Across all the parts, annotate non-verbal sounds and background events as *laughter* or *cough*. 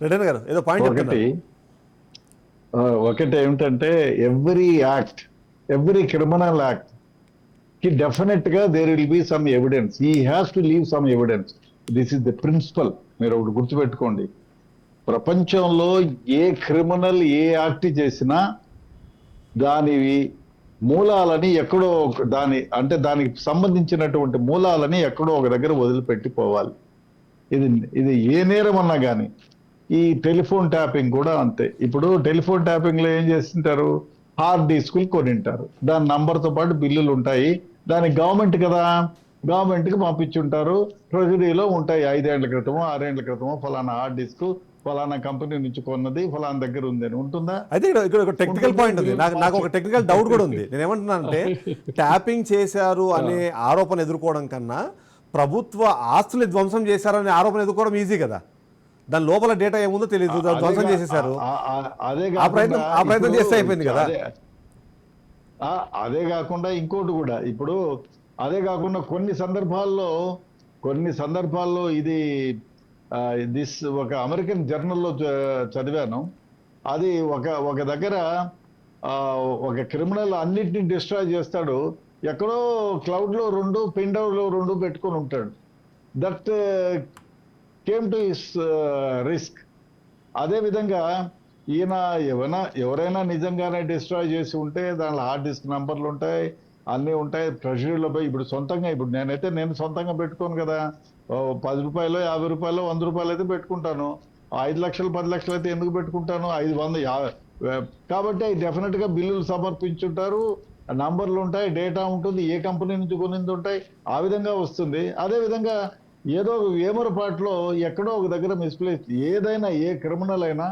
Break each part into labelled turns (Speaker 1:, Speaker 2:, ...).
Speaker 1: నటన్ గారు ఏదో పాయింట్
Speaker 2: ఒకటి ఒకటి ఏమిటంటే ఎవ్రీ యాక్ట్ ఎవ్రీ క్రిమినల్ యాక్ట్కి డెఫినెట్గా there will be some evidence he has to leave some evidence this is the principle మీరు ఒకటి గుర్తుపెట్టుకోండి. ప్రపంచంలో ఏ క్రిమినల్ ఏ యాక్ట్ చేసినా దానివి మూలాలని ఎక్కడో ఒక- దాని అంటే దానికి సంబంధించినటువంటి మూలాలని ఎక్కడో ఒక దగ్గర వదిలిపెట్టి పోవాలి ఇది ఇది ఏ నేరం అన్నా కానీ ఈ టెలిఫోన్ ట్యాపింగ్ కూడా అంతే. ఇప్పుడు టెలిఫోన్ ట్యాపింగ్లో ఏం చేస్తుంటారు? హార్డ్ డిస్కులు కొనింటారు. దాని నంబర్తో పాటు బిల్లులు ఉంటాయి. దాని గవర్నమెంట్ కదా? గవర్నమెంట్కి పంపించుంటారు. ట్రెజరీలో ఉంటాయి. ఐదేళ్ళ క్రితమో ఆరేళ్ళ క్రితమో ఫలానా హార్డ్ డిస్క్ ఫలానా కంపెనీ నుంచి కొన్నది ఫలానా దగ్గర ఉంది అని ఉంటుందా?
Speaker 1: అయితే ఇక్కడ ఇక్కడ ఒక టెక్నికల్. పాయింట్ ఉంది. నాకు నాకు ఒక టెక్నికల్ డౌట్ కూడా ఉంది. *laughs* నేను ఏమంటున్నానంటే ట్యాపింగ్ చేశారు అనే ఆరోపణ ఎదుర్కోవడం కన్నా ప్రభుత్వ ఆస్తుల్ని ధ్వంసం చేశారు అనే ఆరోపణ ఎదుర్కోవడం ఈజీ కదా. దాని లోపల డేటా ఏముందో తెలియదు ధ్వంసం చేసేశారు.
Speaker 2: ఆ-
Speaker 1: ప్రయత్నం- ఆ చేస్తే అయిపోయింది కదా.
Speaker 2: అదే- కాకుండా ఇంకోటి కూడా. ఇప్పుడు అదే కాకుండా కొన్ని సందర్భాల్లో కొన్ని సందర్భాల్లో ఇది దిస్ ఒక అమెరికన్ జర్నల్లో చదివాను. అది ఒక ఒక దగ్గర ఒక క్రిమినల్ అన్నిటిని డిస్ట్రాయ్ చేస్తాడు. ఎక్కడో క్లౌడ్లో రెండు పిన్లో రెండు పెట్టుకొని ఉంటాడు. That came to is risk అదే విధంగా ఈయన ఎవరైనా ఎవరైనా నిజంగానే డిస్ట్రాయ్ చేసి ఉంటే దాంట్లో హార్డ్ డిస్క్ నంబర్లు ఉంటాయి అన్నీ ఉంటాయి. ట్రెజరీలో పోయి ఇప్పుడు సొంతంగా ఇప్పుడు నేనైతే నేను సొంతంగా పెట్టుకోను కదా. ఓ పది రూపాయలు యాభై రూపాయలు వంద రూపాయలు అయితే పెట్టుకుంటాను. ఐదు లక్షలు పది లక్షలు అయితే ఎందుకు పెట్టుకుంటాను? ఐదు వంద కాబట్టి అవి బిల్లులు సమర్పించుంటారు. నంబర్లు ఉంటాయి డేటా ఉంటుంది ఏ కంపెనీ నుంచి కొనింది ఉంటాయి. ఆ విధంగా వస్తుంది. అదే విధంగా ఏదో ఒక వేమరపాట్లో ఎక్కడో ఒక దగ్గర మిస్ప్లేస్ ఏదైనా ఏ క్రిమినల్ అయినా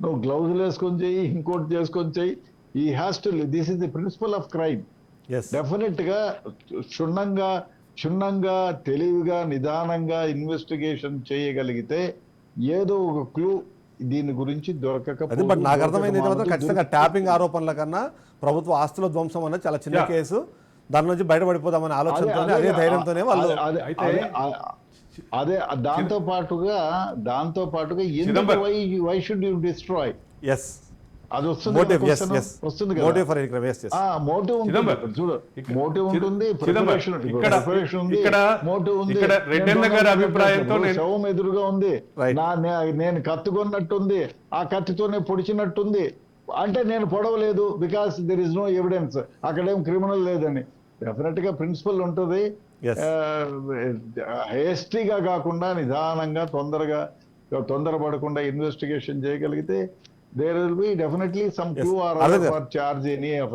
Speaker 2: నువ్వు గ్లౌజులు వేసుకొని చెయ్యి ఇంకోటి చేసుకొని చెయ్యి. He has to this is the principle of crime
Speaker 1: yes
Speaker 2: డెఫినెట్గా క్షుణ్ణంగా క్షుణ్ణంగా తెలివిగా నిదానంగా ఇన్వెస్టిగేషన్ చేయగలిగితే ఏదో ఒక క్లూ దీని గురించి దొరకక
Speaker 1: నాకు అర్థమైంది ఖచ్చితంగా ట్యాపింగ్ ఆరోపణల కన్నా ప్రభుత్వ ఆస్తుల ధ్వంసం అన్నది చాలా చిన్న. కేసు. దాని నుంచి బయటపడిపోదామనే ఆలోచనతోనే అదే ధైర్యంతోనే వాళ్ళు
Speaker 2: అదే-
Speaker 3: అయితే-
Speaker 2: అదే- అదే దాంతో పాటుగా దాంతో పాటుగా. Why why should you destroy
Speaker 1: yes
Speaker 2: అది వస్తుంది
Speaker 1: మోటివ్
Speaker 2: కదా
Speaker 1: ఎస్
Speaker 2: question?
Speaker 1: ఎస్
Speaker 2: వస్తుంది
Speaker 1: motive for any crime yes yes
Speaker 2: ఆ మోటివ్ ఉంటుంది చూడు మోటివ్ ఉంటుంది. ప్రిపరేషన్
Speaker 3: ఇక్కడ-
Speaker 2: ప్రిపరేషన్ ఉంది
Speaker 3: ఇక్కడ-
Speaker 2: మోటివ్ ఉంది.
Speaker 3: ఇక్కడ రెడ్డన్న
Speaker 2: నేను
Speaker 3: గారి
Speaker 2: దొంగ
Speaker 3: అభిప్రాయంతో
Speaker 2: శవం ఎదురుగా ఉంది. నే- నేను కత్తుకున్నట్టుంది. ఆ కత్తితోనే పొడిచినట్టుంది. అంటే నేను పొడవలేదు because there is no evidence అక్కడేం క్రిమినల్ లేదని. డెఫినెట్గా ప్రిన్సిపల్ ఉంటుంది. హేస్టీగా కాకుండా నిదానంగా తొందరగా తొందరపడకుండా ఇన్వెస్టిగేషన్ చేయగలిగితే there will be definitely some. Clue or. For charge any of